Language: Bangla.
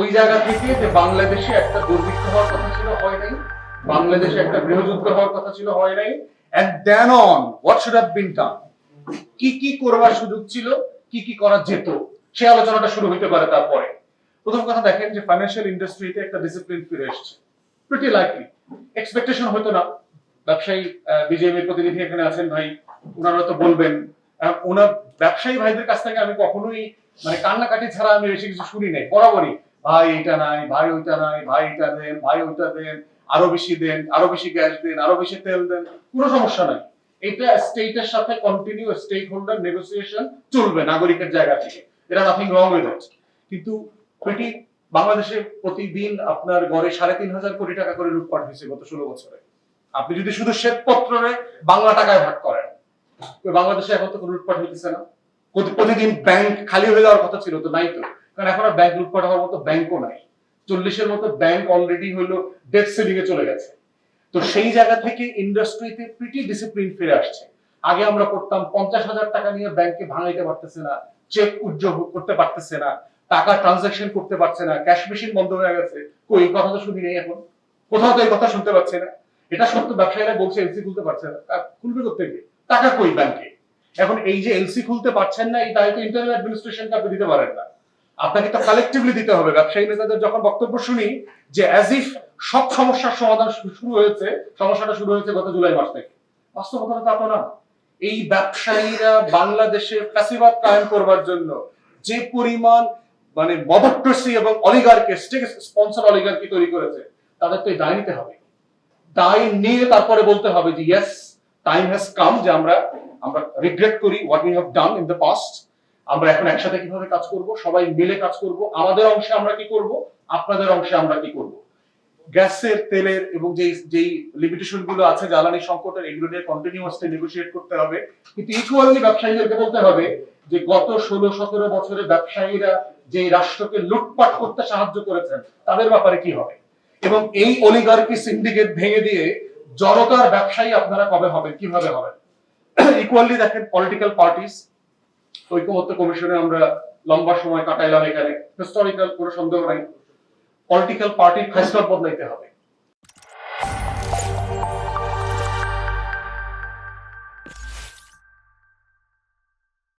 ওই জায়গা থেকে যে বাংলাদেশে একটা দুর্ভিক্ষ হওয়ার কথা ছিল, হয় নাই? বাংলাদেশে একটা গৃহযুদ্ধ হওয়ার কথা ছিল, হয় নাই? And then on what should have been done কি কি করবার সুযোগ ছিল? কি কি করা যেত? সেই আলোচনাটা শুরু হইতে পারে তারপরে। প্রথম কথা দেখেন যে ফাইন্যান্সিয়াল ইন্ডাস্ট্রিতে একটা ডিসিপ্লিন ফিরে এসছে। প্রিটি লাইকলি এক্সপেকটেশন হতো না। ব্যবসায়ী বিজেপির প্রতিনিধি এখানে আছেন ভাই। ওনারা তো বলবেন। ওনার ব্যবসায়ী ভাইদের কাছ থেকে আমি কখনোই মানে কান্নাকাটি ছাড়া আমি বেশি কিছু শুনি নাই। বরাবরই। ভাই এটা নাই, ভাই ওইটা নাই, ভাই এটা দেন, ভাই ওইটা দেন, আরও বেশি দেন, আরও বেশি গ্যাস দেন, আরও বেশি তেল দেন, কোনো সমস্যা নাই। এটা স্টেটের সাথে কন্টিনিউ স্টেক হোল্ডার নেগোসিয়েশন চলবে নাগরিকের জায়গা থেকে। এটা নাথিং রং উইথ ইট কিন্তু প্রিটি বাংলাদেশে প্রতিদিন আপনার গড়ে সাড়ে তিন হাজার কোটি টাকা করে লুটপাট হয়েছে গত ষোলো বছরে। আপনি যদি শুধু শ্বেতপত্রে বাংলা টাকায় ভাগ করেন বাংলাদেশে এখন তো লুটপাট হইতেছে না। প্রতিদিন ব্যাংক খালি হয়ে যাওয়ার কথা ছিল তো নাই তো। কারণ এখন আর ব্যাংক লুটপাট হওয়ার মতো ব্যাংকও নাই। চল্লিশের মতো ব্যাংক অলরেডি হলো ডেথ সেলিং এ চলে গেছে। তো সেই জায়গা থেকে ইন্ডাস্ট্রিতে প্রিটি ডিসিপ্লিন ফিরে আসছে। আগে আমরা করতাম পঞ্চাশ হাজার টাকা নিয়ে ব্যাংকে ভাঙাইতে পারতেছে না চেক উজ্জ্বল করতে পারতেছে না, টাকা ট্রানজাকশন করতে পারছে না ক্যাশ মেশিন বন্ধ হয়ে গেছে। কই, এই কথা তো শুনি নেই এখন। কোথাও তো এই কথা শুনতে পাচ্ছে না। এটা সত্য, ব্যবসায়ীরা বলছে এলসি খুলতে পারছে না। খুলবে করতে গিয়ে টাকা কই ব্যাংকে এখন এই যে এলসি খুলতে পারছেন না, এই দায়িত্ব ইন্টারনাল অ্যাডমিনিস্ট্রেশনকে আপনি দিতে পারেন না। আপনাকে তো কালেকটিভলি দিতে হবে। ব্যবসায়ী নেতাদের যখন বক্তব্য শুনি যে অ্যাজ ইফ সব সমস্যার সমাধান শুরু হয়েছে, সমস্যাটা শুরু হয়েছে গত জুলাই মাস থেকে। বাস্তবতা তা তো না। এই ব্যবসায়ীরা বাংলাদেশে ফ্যাসিবাদ কায়েম করবার জন্য যে পরিমাণ মানে মবক্রেসি এবং অলিগারকে স্টেক স্পন্সর অলিগারকে তৈরি করেছে, তাদের তো দায় নিতে হবে। দায় নিয়ে তারপরে বলতে হবে যে ইয়েস টাইম হ্যাজ কাম যে আমরা আমরা রিগ্রেট করি what we have done in the past আমরা এখন একসাথে কীভাবে কাজ করব? সবাই মিলে কাজ করব। আমাদের অংশে আমরা কি করব? আপনাদের অংশে আমরা কি করব? গ্যাসের, তেলের এবং যেই যেই লিমিটেশনগুলো আছে, জ্বালানি সংকটের, এগুলো নিয়ে কন্টিনিউয়াসলি নেগোশিয়েট করতে হবে। কিন্তু ইকুয়ালি ব্যবসায়ীদেরকে বলতে হবে যে গত ষোলো, সতেরো বছরে ব্যবসায়ীরা যে রাষ্ট্রকে লুটপাট করতে সাহায্য করেছেন, তাদের ব্যাপারে কি হবে? এবং এই অলিগার্কি সিন্ডিকেট ভেঙে দিয়ে জনতার ব্যবসায়ী আপনারা কবে হবেন? কীভাবে হবেন? ইকুয়ালি দেখেন পলিটিক্যাল পার্টিস ঐক্যমত্য কমিশনে আমরা লম্বা সময় কাটাইলাম এখানে। হিস্টোরিক্যাল কোনো সন্দেহ নাই। পলিটিক্যাল পার্টির ফেস্টল বদলাইতে হবে।